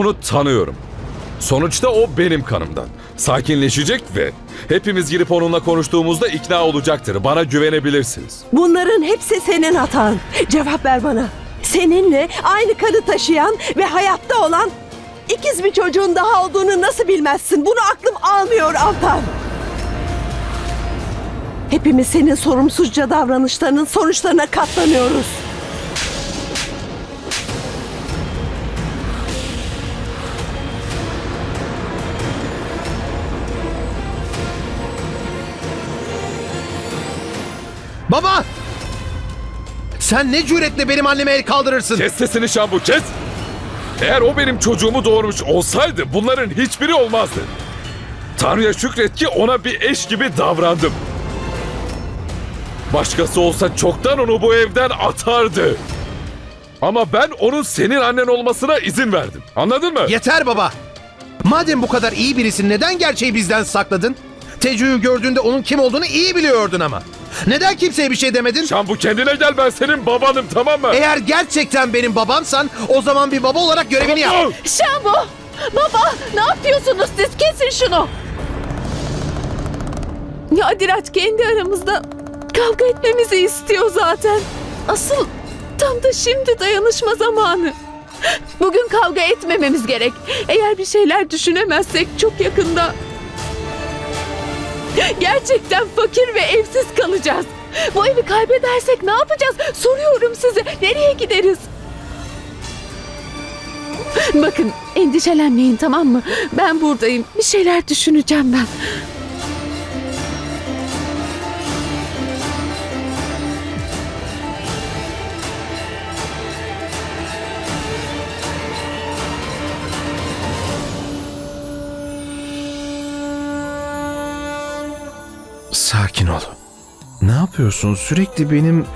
Onu tanıyorum. Sonuçta o benim kanımdan. Sakinleşecek ve hepimiz girip onunla konuştuğumuzda ikna olacaktır. Bana güvenebilirsiniz. Bunların hepsi senin hatan. Cevap ver bana. Seninle aynı kanı taşıyan ve hayatta olan ikiz bir çocuğun daha olduğunu nasıl bilmezsin? Bunu aklım almıyor Altan. Hepimiz senin sorumsuzca davranışlarının sonuçlarına katlanıyoruz. Baba! Sen ne cüretle benim anneme el kaldırırsın? Kes sesini Şambu kes! Eğer o benim çocuğumu doğurmuş olsaydı bunların hiçbiri olmazdı. Tanrı'ya şükret ki ona bir eş gibi davrandım. Başkası olsa çoktan onu bu evden atardı. Ama ben onun senin annen olmasına izin verdim. Anladın mı? Yeter baba! Madem bu kadar iyi birisin neden gerçeği bizden sakladın? Tecu'yu gördüğünde onun kim olduğunu iyi biliyordun ama. Neden kimseye bir şey demedin? Şambu kendine gel ben senin babanım tamam mı? Eğer gerçekten benim babamsan o zaman bir baba olarak görevini yap. Şambu! Şambu! Baba ne yapıyorsunuz siz? Kesin şunu. Ya Adiraç kendi aramızda kavga etmemizi istiyor zaten. Asıl tam da şimdi dayanışma zamanı. Bugün kavga etmememiz gerek. Eğer bir şeyler düşünemezsek çok yakında gerçekten fakir ve evsiz kalacağız. Bu evi kaybedersek ne yapacağız? Soruyorum size. Nereye gideriz? Bakın endişelenmeyin tamam mı? Ben buradayım. Bir şeyler düşüneceğim ben. Sakin ol. Ne yapıyorsun? Sürekli benim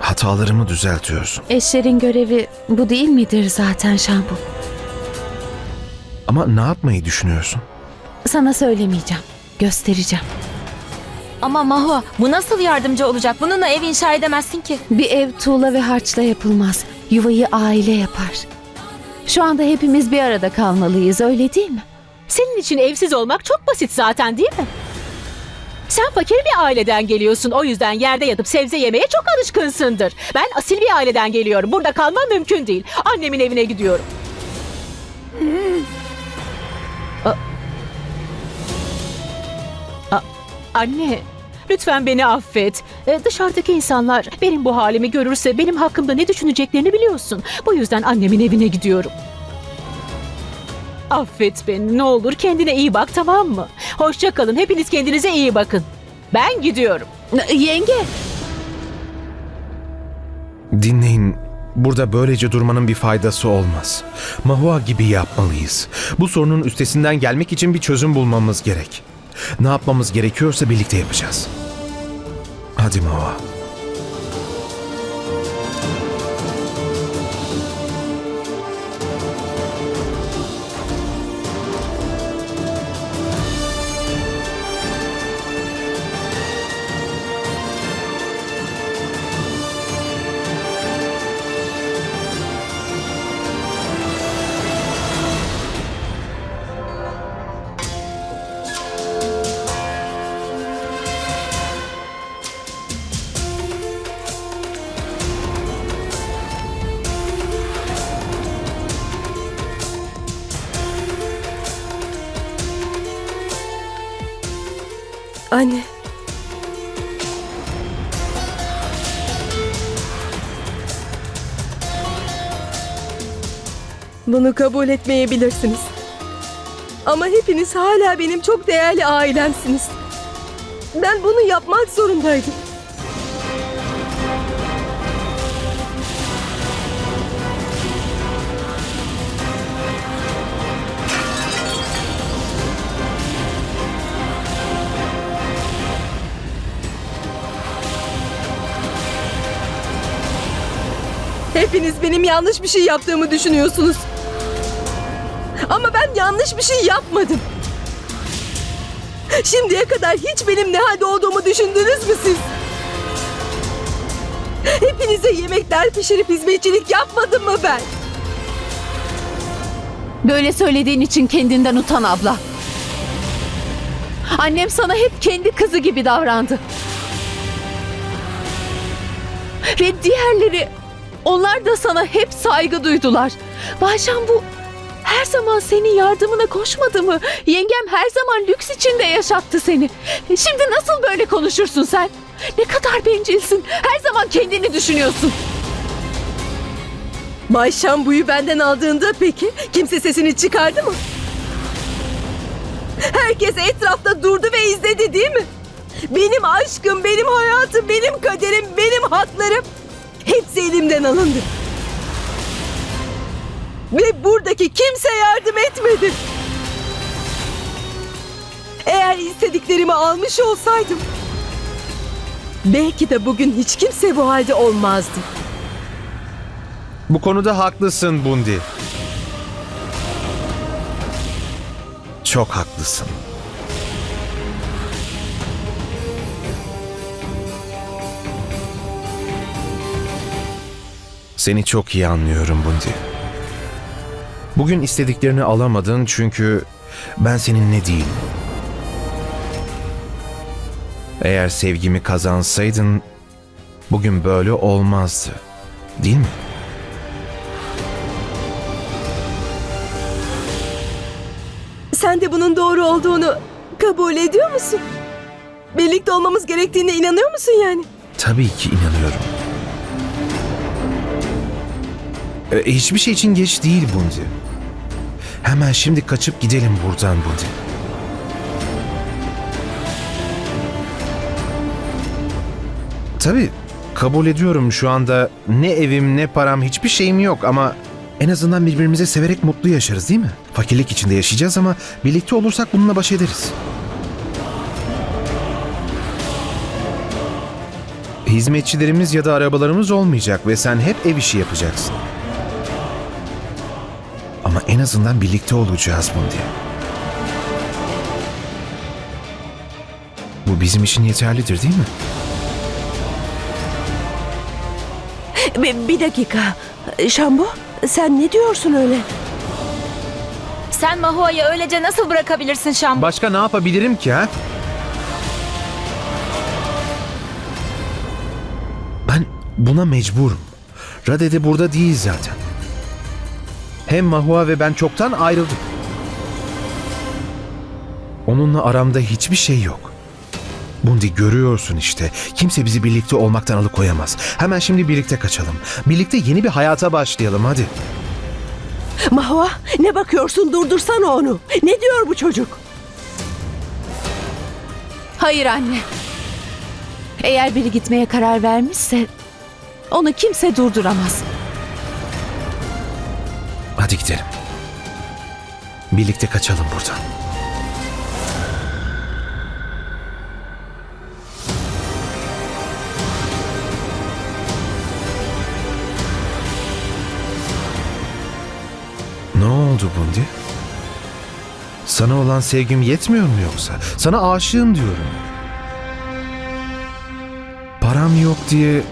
hatalarımı düzeltiyorsun. Eşlerin görevi bu değil midir zaten Şambu? Ama ne yapmayı düşünüyorsun? Sana söylemeyeceğim. Göstereceğim. Ama Mahua bu nasıl yardımcı olacak? Bununla ev inşa edemezsin ki. Bir ev tuğla ve harçla yapılmaz. Yuvayı aile yapar. Şu anda hepimiz bir arada kalmalıyız öyle değil mi? Senin için evsiz olmak çok basit zaten değil mi? Sen fakir bir aileden geliyorsun. O yüzden yerde yatıp sebze yemeye çok alışkınsındır. Ben asil bir aileden geliyorum. Burada kalmam mümkün değil. Annemin evine gidiyorum. Anne, lütfen beni affet. Ee, dışarıdaki insanlar benim bu halimi görürse benim hakkımda ne düşüneceklerini biliyorsun. Bu yüzden annemin evine gidiyorum. Affet beni ne olur kendine iyi bak tamam mı? Hoşça kalın hepiniz kendinize iyi bakın. Ben gidiyorum. Yenge. Dinleyin. Burada böylece durmanın bir faydası olmaz. Mahua gibi yapmalıyız. Bu sorunun üstesinden gelmek için bir çözüm bulmamız gerek. Ne yapmamız gerekiyorsa birlikte yapacağız. Hadi Mahua. Anne. Bunu kabul etmeyebilirsiniz. Ama hepiniz hala benim çok değerli ailemsiniz. Ben bunu yapmak zorundaydım. Hepiniz benim yanlış bir şey yaptığımı düşünüyorsunuz. Ama ben yanlış bir şey yapmadım. Şimdiye kadar hiç benim ne halde olduğumu düşündünüz mü siz? Hepinize yemekler pişirip hizmetçilik yapmadım mı ben? Böyle söylediğin için kendinden utan abla. Annem sana hep kendi kızı gibi davrandı. Ve diğerleri, onlar da sana hep saygı duydular. Bayşan bu her zaman senin yardımına koşmadı mı? Yengem her zaman lüks içinde yaşattı seni. Şimdi nasıl böyle konuşursun sen? Ne kadar bencilsin. Her zaman kendini düşünüyorsun. Bay Şambu'yu benden aldığında peki kimse sesini çıkardı mı? Herkes etrafta durdu ve izledi değil mi? Benim aşkım, benim hayatım, benim kaderim, benim haklarım hepsi elimden alındı. Ve buradaki kimse yardım etmedi. Eğer istediklerimi almış olsaydım belki de bugün hiç kimse bu halde olmazdı. Bu konuda haklısın Bundi. Çok haklısın. Seni çok iyi anlıyorum Bundi. Bugün istediklerini alamadın çünkü ben seninle değilim. Eğer sevgimi kazansaydın bugün böyle olmazdı. Değil mi? Sen de bunun doğru olduğunu kabul ediyor musun? Birlikte olmamız gerektiğine inanıyor musun yani? Tabii ki inanıyorum. E, hiçbir şey için geç değil Bundi. Hemen şimdi kaçıp gidelim buradan Bundi. Tabii kabul ediyorum şu anda ne evim ne param hiçbir şeyim yok ama en azından birbirimizi severek mutlu yaşarız değil mi? Fakirlik içinde yaşayacağız ama birlikte olursak bununla baş ederiz. Hizmetçilerimiz ya da arabalarımız olmayacak ve sen hep ev işi yapacaksın. Ama en azından birlikte olacağız Bundi. Bu bizim için yeterlidir değil mi? Bir, bir dakika. Şambu sen ne diyorsun öyle? Sen Mahua'yı öylece nasıl bırakabilirsin Şambu? Başka ne yapabilirim ki ha? Ben buna mecburum. Rade de burada değil zaten. Hem Mahua ve ben çoktan ayrıldık. Onunla aramda hiçbir şey yok. Bundi görüyorsun işte. Kimse bizi birlikte olmaktan alıkoyamaz. Hemen şimdi birlikte kaçalım. Birlikte yeni bir hayata başlayalım hadi. Mahva ne bakıyorsun durdursana onu. Ne diyor bu çocuk? Hayır anne. Eğer biri gitmeye karar vermişse onu kimse durduramaz. Hadi gidelim. Birlikte kaçalım buradan. Ne oldu Bundi? Sana olan sevgim yetmiyor mu yoksa? Sana aşığım diyorum. Param yok diye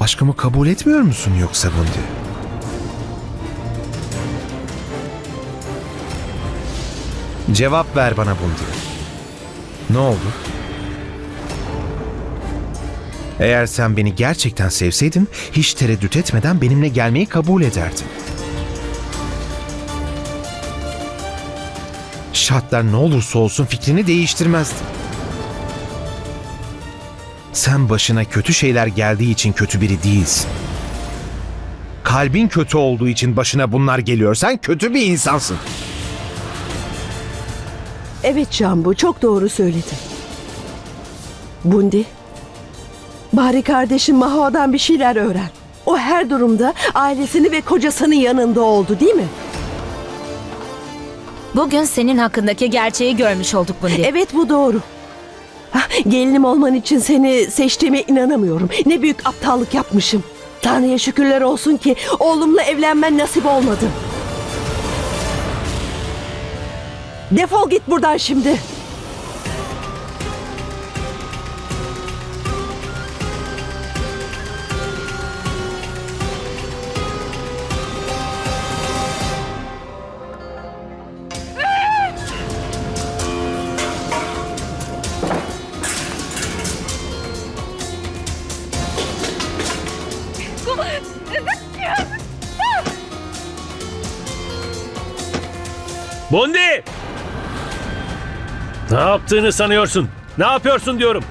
aşkımı kabul etmiyor musun yoksa Bundi? Cevap ver bana Bundi. Ne oldu? Eğer sen beni gerçekten sevseydin hiç tereddüt etmeden benimle gelmeyi kabul ederdin. Şartlar ne olursa olsun fikrini değiştirmezdin. Sen başına kötü şeyler geldiği için kötü biri değilsin. Kalbin kötü olduğu için başına bunlar geliyor. Sen kötü bir insansın. Evet Şambu çok doğru söyledin. Bundi. Bari kardeşin Mahoa'dan bir şeyler öğren. O her durumda ailesini ve kocasının yanında oldu değil mi? Bugün senin hakkındaki gerçeği görmüş olduk Bundi. Evet bu doğru. Ah, Gelinim olman için seni seçtiğime inanamıyorum. Ne büyük aptallık yapmışım. Tanrı'ya şükürler olsun ki oğlumla evlenmen nasip olmadı. Defol git buradan şimdi. Bondi! Ne yaptığını sanıyorsun? Ne yapıyorsun diyorum.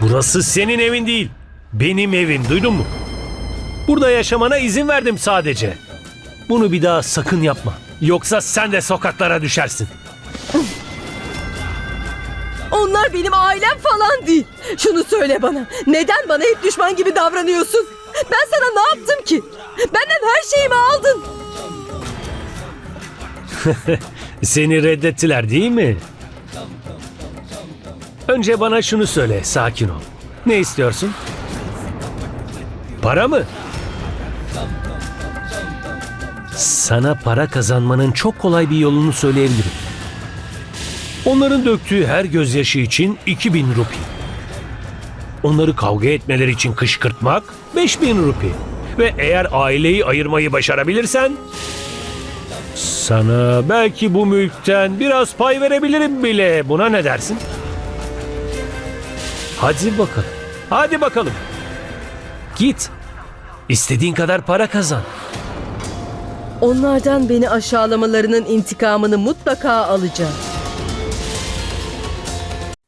Burası senin evin değil. Benim evim duydun mu? Burada yaşamana izin verdim sadece. Bunu bir daha sakın yapma. Yoksa sen de sokaklara düşersin. Onlar benim ailem falan değil. Şunu söyle bana. Neden bana hep düşman gibi davranıyorsun? Ben sana ne yaptım ki? Benden her şeyimi aldın. Seni reddettiler değil mi? Önce bana şunu söyle, sakin ol. Ne istiyorsun? Para mı? Sana para kazanmanın çok kolay bir yolunu söyleyebilirim. Onların döktüğü her gözyaşı için 2000 rupi. Onları kavga etmeleri için kışkırtmak 5000 rupi. Ve eğer aileyi ayırmayı başarabilirsen sana belki bu mülkten biraz pay verebilirim bile. Buna ne dersin? Hadi bakalım. Hadi bakalım. Git. İstediğin kadar para kazan. Onlardan beni aşağılamalarının intikamını mutlaka alacağım.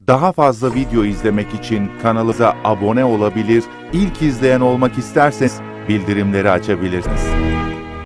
Daha fazla video izlemek için kanalımıza abone olabilir, ilk izleyen olmak isterseniz bildirimleri açabilirsiniz.